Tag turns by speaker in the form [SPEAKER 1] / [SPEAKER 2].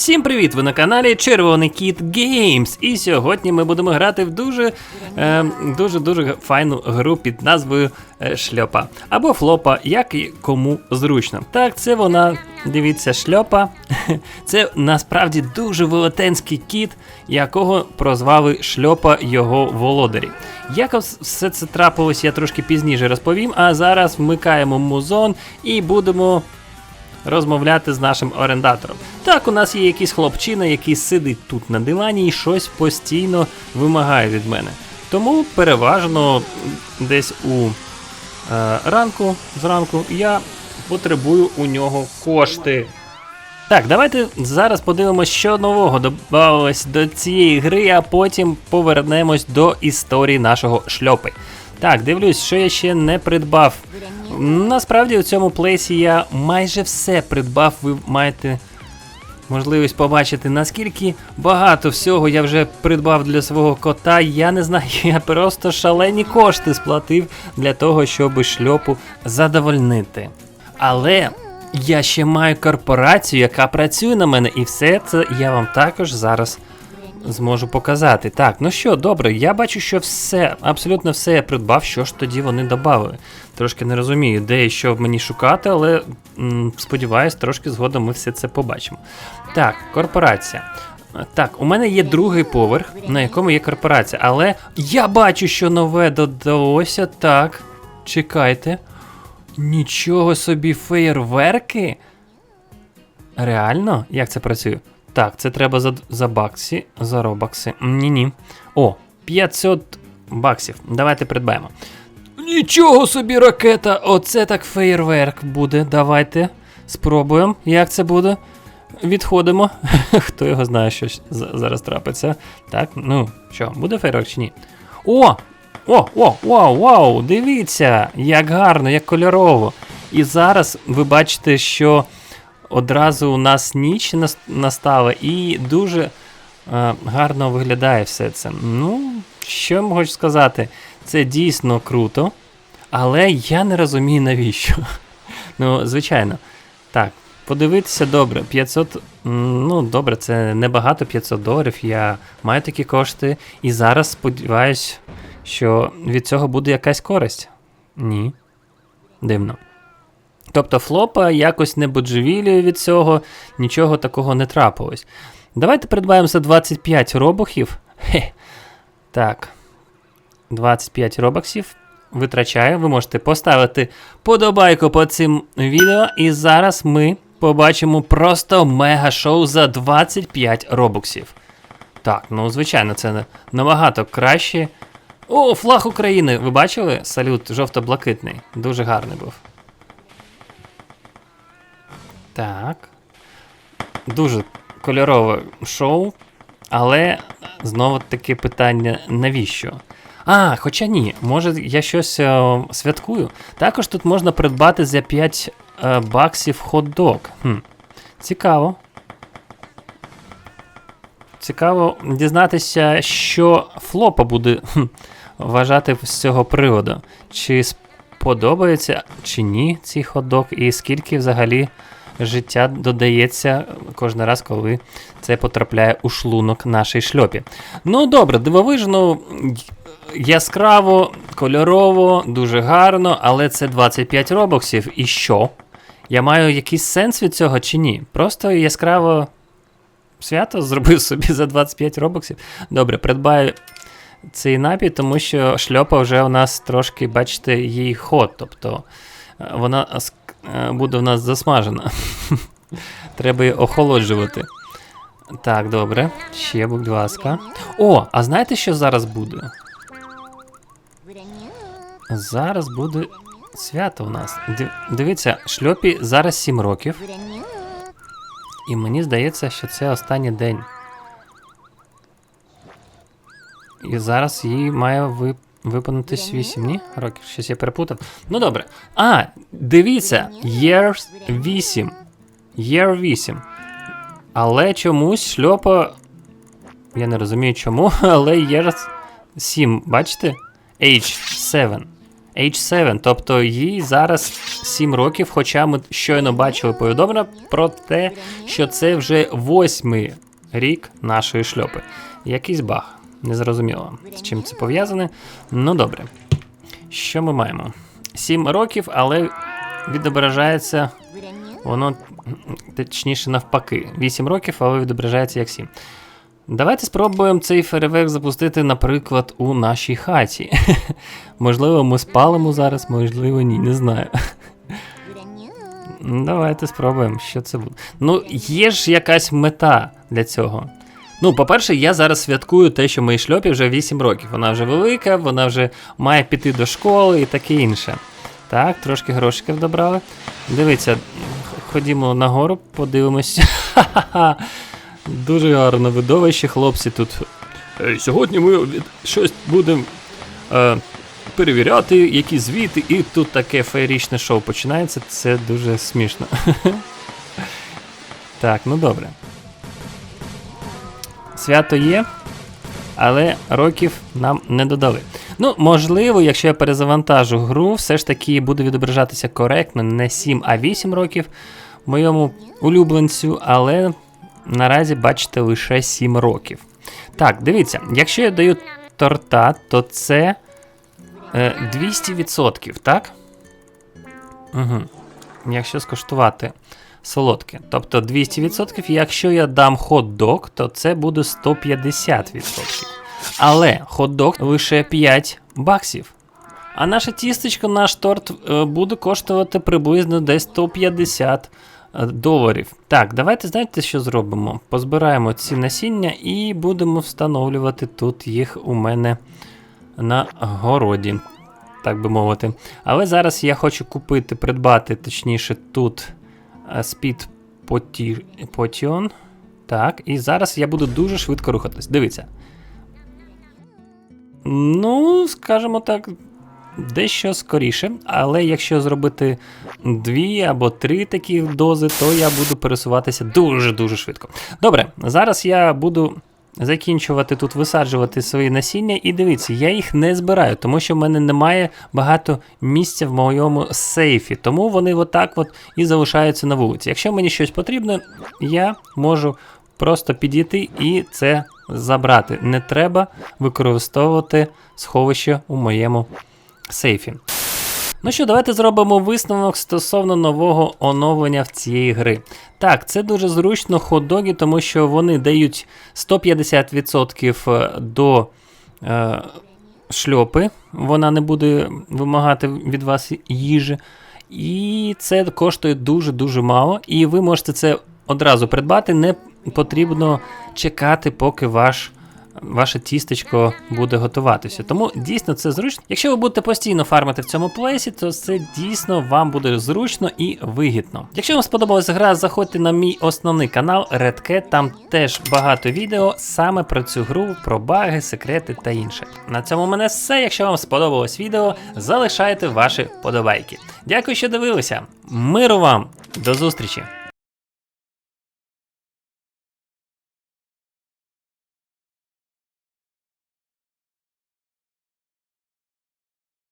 [SPEAKER 1] Всім привіт! Ви на каналі Червоний Кіт Games. І сьогодні ми будемо грати в дуже е, дуже дуже файну гру під назвою е, Шльопа або Флопа, як і кому зручно. Так, це вона, дивіться, шльопа. Це насправді дуже велетенський кіт, якого прозвали шльопа його володарі. Як все це трапилось, я трошки пізніше розповім. А зараз вмикаємо музон і будемо розмовляти з нашим орендатором. Так, у нас є якийсь хлопчина, який сидить тут на дивані і щось постійно вимагає від мене. Тому переважно десь у е, ранку, зранку я потребую у нього кошти. Так, давайте зараз подивимось, що нового додалось до цієї гри, а потім повернемось до історії нашого шльопи. Так, дивлюсь, що я ще не придбав. Насправді у цьому плейсі я майже все придбав. Ви маєте можливість побачити, наскільки багато всього я вже придбав для свого кота. Я не знаю, я просто шалені кошти сплатив для того, щоб шльопу задовольнити. Але я ще маю корпорацію, яка працює на мене, і все це я вам також зараз зможу показати. Так, ну що, добре, я бачу, що все, абсолютно все я придбав, що ж тоді вони додали. Трошки не розумію, де і що мені шукати, але м, сподіваюсь, трошки згодом ми все це побачимо. Так, корпорація. Так, у мене є другий поверх, на якому є корпорація, але я бачу, що нове додалося. Так, чекайте. Нічого собі феєрверки? Реально? Як це працює? Так, це треба за за баксі, за робакси. Ні-ні. О, 500 баксів. Давайте придбаємо. Нічого собі, ракета! Оце так феєрверк буде. Давайте спробуємо. Як це буде? Відходимо. Хто його знає, що зараз трапиться. Так, ну що, буде фейерверк чи ні? О! О, о, вау, вау! Дивіться, як гарно, як кольорово. І зараз ви бачите, що одразу у нас ніч настала і дуже е, гарно виглядає все це. Ну, що я можу сказати? Це дійсно круто, але я не розумію навіщо. Ну, звичайно. Так, подивитися добре. 500. Ну, добре, це небагато 500 доларів. Я маю такі кошти. І зараз сподіваюся, що від цього буде якась користь. Ні. Дивно. Тобто флопа якось не боджевілює від цього, нічого такого не трапилось. Давайте придбаємо за 25 робохів. Хе. Так. 25 робоксів. Витрачаю. Ви можете поставити подобайку по цим відео. І зараз ми побачимо просто мега-шоу за 25 робоксів. Так, ну звичайно, це набагато краще. О, флаг України! Ви бачили? Салют жовто-блакитний. Дуже гарний був. Так. Дуже кольорове шоу. Але знову таке питання, навіщо? А, хоча ні, може я щось о, е, святкую. Також тут можна придбати за 5 е, баксів хот-дог. Хм, Цікаво. Цікаво дізнатися, що флопа буде хм, вважати з цього приводу. Чи сподобається, чи ні цей хот-дог, і скільки взагалі життя додається кожен раз, коли це потрапляє у шлунок нашій шльопі. Ну, добре, дивовижно, яскраво, кольорово, дуже гарно, але це 25 робоксів. І що? Я маю якийсь сенс від цього чи ні? Просто яскраво свято зробив собі за 25 робоксів. Добре, придбаю. Цей напій, тому що шльопа вже у нас трошки, бачите, її ход. Тобто е, вона буде в нас засмажена. Треба її охолоджувати. Так, добре. Ще, будь ласка. О, а знаєте, що зараз буде? Зараз буде свято у нас. Дивіться, шльопі зараз 7 років. І мені здається, що це останній день. І зараз їй має вип виповнитись 8, ні? Років, щось я перепутав. Ну добре. А, дивіться, years 8. Year 8. Але чомусь шльопа. Я не розумію чому, але years 7, бачите? Age 7. age 7, тобто їй зараз 7 років, хоча ми щойно бачили повідомлення про те, що це вже восьмий рік нашої шльопи. Якийсь баг. Незрозуміло, з чим це пов'язане. Ну добре. Що ми маємо? 7 років, але відображається воно точніше навпаки. 8 років, але відображається як 7. Давайте спробуємо цей фейерверк запустити, наприклад, у нашій хаті. можливо, ми спалимо зараз, можливо, ні, не знаю. Давайте спробуємо, що це буде. Ну, є ж якась мета для цього. Ну, по-перше, я зараз святкую те, що моїй шльопі вже 8 років. Вона вже велика, вона вже має піти до школи і таке інше. Так, трошки грошиків добрали. Дивіться, ходімо нагору, подивимося. Дуже гарне видовище, хлопці тут. «Е, Сьогодні ми щось будемо е, перевіряти, які звіти, і тут таке феєрічне шоу починається. Це дуже смішно. так, ну добре. Свято є, але років нам не додали. Ну, можливо, якщо я перезавантажу гру, все ж таки буде відображатися коректно, не 7, а 8 років моєму улюбленцю, але наразі бачите лише 7 років. Так, дивіться, якщо я даю торта, то це е, 200%, так? Угу. Якщо скуштувати солодке. Тобто 200%, якщо я дам хот-дог, то це буде 150%. Але хот-дог лише 5 баксів. А наше тістечко, наш торт е, буде коштувати приблизно десь 150 е, доларів. Так, давайте знаєте, що зробимо? Позбираємо ці насіння і будемо встановлювати тут їх у мене на городі, так би мовити. Але зараз я хочу купити, придбати, точніше, тут е, Speed Potion. Так, і зараз я буду дуже швидко рухатись. Дивіться. Ну, скажімо так, дещо скоріше, але якщо зробити дві або три такі дози, то я буду пересуватися дуже-дуже швидко. Добре, зараз я буду закінчувати тут висаджувати свої насіння, і дивіться, я їх не збираю, тому що в мене немає багато місця в моєму сейфі, тому вони отак от і залишаються на вулиці. Якщо мені щось потрібно, я можу просто підійти і це забрати. Не треба використовувати сховище у моєму сейфі. Ну що, давайте зробимо висновок стосовно нового оновлення в цієї гри. Так, це дуже зручно хот-доги, тому що вони дають 150% до е, шльопи, вона не буде вимагати від вас їжі. І це коштує дуже-дуже мало. І ви можете це одразу придбати, не потрібно чекати, поки ваш. Ваше тістечко буде готуватися. Тому дійсно це зручно. Якщо ви будете постійно фармити в цьому плейсі, то це дійсно вам буде зручно і вигідно. Якщо вам сподобалася гра, заходьте на мій основний канал Red Cat, там теж багато відео саме про цю гру, про баги, секрети та інше. На цьому в мене все. Якщо вам сподобалось відео, залишайте ваші подобайки. Дякую, що дивилися. Миру вам! До зустрічі!